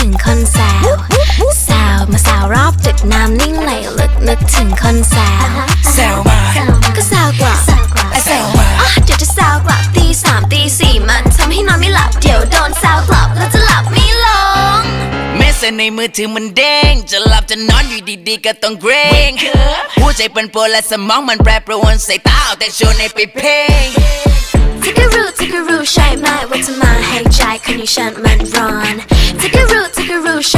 ถึงคนสาวแซวมาสาวรอบจุดน้ำนิ่งไหลลึกนึกถึงคนสาวสาวมาก็สาวกว่าไอสาวมาเดี๋ยวจะสาวกลับตีสามตีสี่มันทำให้นอนไม่หลับเดี๋ยวโดนสาวกลับแล้วจะหลับไม่ลงเมสเซในมือถือมันเด้งจะหลับจะนอนอยู่ดีๆก็ต้องเกรงหัวใจเป็นปวดและสมองมันแปรปรวนสาตาเอาแต่โชว์ในไปเพลง ให้ใจคนอย่